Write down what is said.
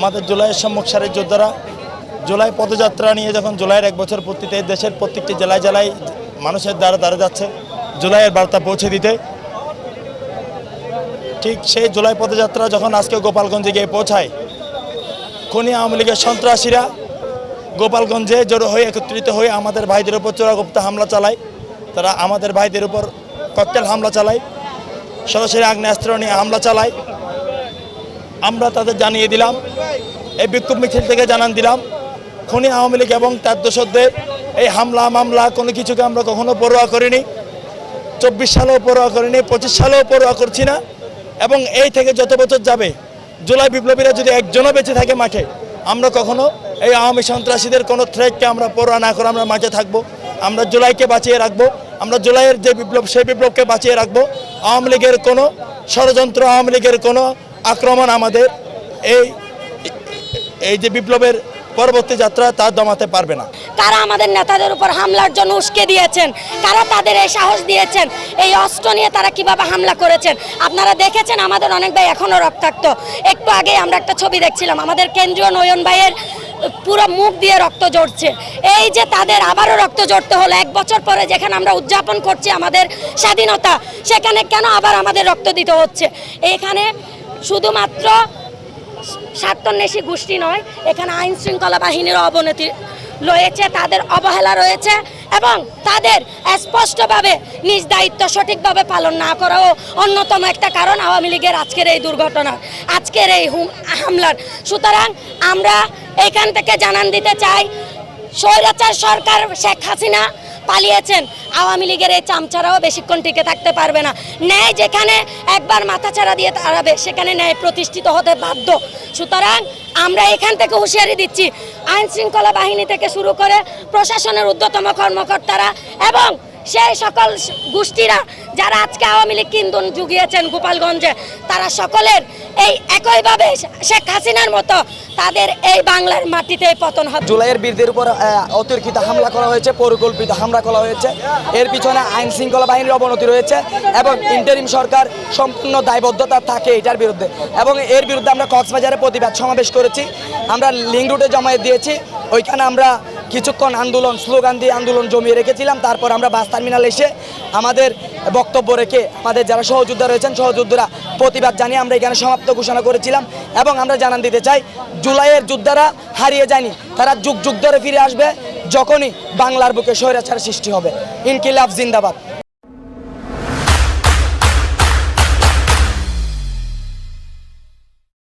আমাদের জুলাইয়ের সম্মুখ সারির যোদ্ধারা জুলাই পদযাত্রা নিয়ে যখন জুলাইয়ের এক বছর পূর্তিতে দেশের প্রত্যেকটি জেলায় জেলায় মানুষের দ্বারা দ্বারা যাচ্ছে জুলাইয়ের বার্তা পৌঁছে দিতে। ঠিক সেই জুলাই পদযাত্রা যখন আজকে গোপালগঞ্জে গিয়ে পৌঁছায়, খনি আওয়ামী লীগের সন্ত্রাসীরা গোপালগঞ্জে জড়ো হয়ে একত্রিত হয়ে আমাদের ভাইদের উপর চোরাগুপ্তা হামলা চালায়, তারা আমাদের ভাইদের উপর ককটেল হামলা চালায়, সরাসরি আগ্নেয়াস্ত্র নিয়ে হামলা চালায় আমরা তাদের জানিয়ে দিলাম, এই বিক্ষোভ মিছিল থেকে জানান দিলাম, খনি আওয়ামী লীগ এবং তার দোষদের এই হামলা মামলা কোনো কিছুকে আমরা কখনো পরোয়া করিনি, চব্বিশ সালেও পরোয়া করিনি, পঁচিশ সালেও পরোয়া করছি না, এবং এই থেকে যত বছর যাবে, জুলাই বিপ্লবীরা যদি একজনও বেঁচে থাকে মাঠে, আমরা কখনো এই আওয়ামী সন্ত্রাসীদের কোনো থ্রেটকে আমরা পরোয়া না করে আমরা মাঠে থাকব, আমরা জুলাইকে বাঁচিয়ে রাখব, আমরা জুলাইয়ের যে বিপ্লব, সেই বিপ্লবকে বাঁচিয়ে রাখব, আওয়ামী লীগের কোনো ষড়যন্ত্র, আওয়ামী লীগের কোনো আক্রমণ আমাদের এই এই যে বিপ্লবের পরবর্তী যাত্রা তা দমাতে পারবে না। কারা আমাদের নেতাদের উপর হামলার জন্য উস্কে দিয়েছেন? কারা তাদের এই সাহস দিয়েছেন? এই অস্ত্র নিয়ে তারা কীভাবে হামলা করেছেন? আপনারা দেখেছেন আমাদের অনেক ভাই এখনও রক্তাক্ত। একটু আগে আমরা একটা ছবি দেখছিলাম, আমাদের কেন্দ্রীয় নয়ন ভাইয়ের পুরো মুখ দিয়ে রক্ত জড়ছে এই যে তাদের আবারও রক্ত জড়তে হলো, এক বছর পরে যেখানে আমরা উদযাপন করছি আমাদের স্বাধীনতা, সেখানে কেন আবার আমাদের রক্ত দিতে হচ্ছে? এখানে শুধুমাত্র স্বার্থন্বেষী গোষ্ঠী নয়, এখানে আইন শৃঙ্খলা বাহিনীর অবনতি রয়েছে, তাদের অবহেলা রয়েছে এবং তাদের স্পষ্টভাবে, নিজ দায়িত্ব সঠিকভাবে পালন না করাও অন্যতম একটা কারণ আওয়ামী লীগের আজকের এই দুর্ঘটনা, আজকের এই হুম, হামলার। সুতরাং আমরা এখান থেকে জানান দিতে চাই, স্বৈরাচার সরকার শেখ হাসিনা পালিয়েছেন। আওয়ামী লীগের এই চামচারাও বেশিক্ষণ টিকে থাকতে পারবে না। ন্যায় যেখানে একবার মাথাচাড়া দিয়ে দাঁড়াবে, সেখানে ন্যায় প্রতিষ্ঠিত হতে বাধ্য। সুতরাং আমরা এখান থেকে হুঁশিয়ারি দিচ্ছি আইন শৃঙ্খলা বাহিনী থেকে শুরু করে প্রশাসনের ঊর্ধ্বতম কর্মকর্তারা এবং সেই সকল গোষ্ঠীরা যারা আজকে আওয়ামী লীগ কিন্দন জুগিয়েছেন গোপালগঞ্জে, তারা সকলের এই একইভাবে শেখ হাসিনার মতো তাদের এই বাংলার মাটিতে পতন হবে। জুলাইয়ের বীরদের উপর অতিরিক্ত হামলা করা হয়েছে, পরিকল্পিত হামলা করা হয়েছে। এর পিছনে আইন শৃঙ্খলা বাহিনীর অবনতি রয়েছে এবং ইন্টারিম সরকার সম্পূর্ণ দায়বদ্ধতা থাকে এটার বিরুদ্ধে। এবং এর বিরুদ্ধে আমরা কক্সবাজারে প্রতিবাদ সমাবেশ করেছি। আমরা লিঙ্ক রুটে জমায়েত দিয়েছি। ওইখানে আমরা কিছুক্ষণ আন্দোলন, স্লোগান দিয়ে আন্দোলন জমিয়ে রেখেছিলাম। তারপর আমরা বাস টার্মিনাল এসে আমাদের বক্তব্য রেখে আমাদের যারা সহযোদ্ধা রয়েছেন, সহযোদ্ধারা প্রতিবাদ জানিয়ে আমরা এখানে সমাপ্ত ঘোষণা করেছিলাম এবং আমরা জানান দিতে চাই, জুলাইয়ের যোদ্ধারা হারিয়ে যায়নি। তারা যুগ যুগ ধরে ফিরে আসবে, যখনই বাংলার বুকে স্বৈরাচার সৃষ্টি হবে। ইনকিলাফ জিন্দাবাদ।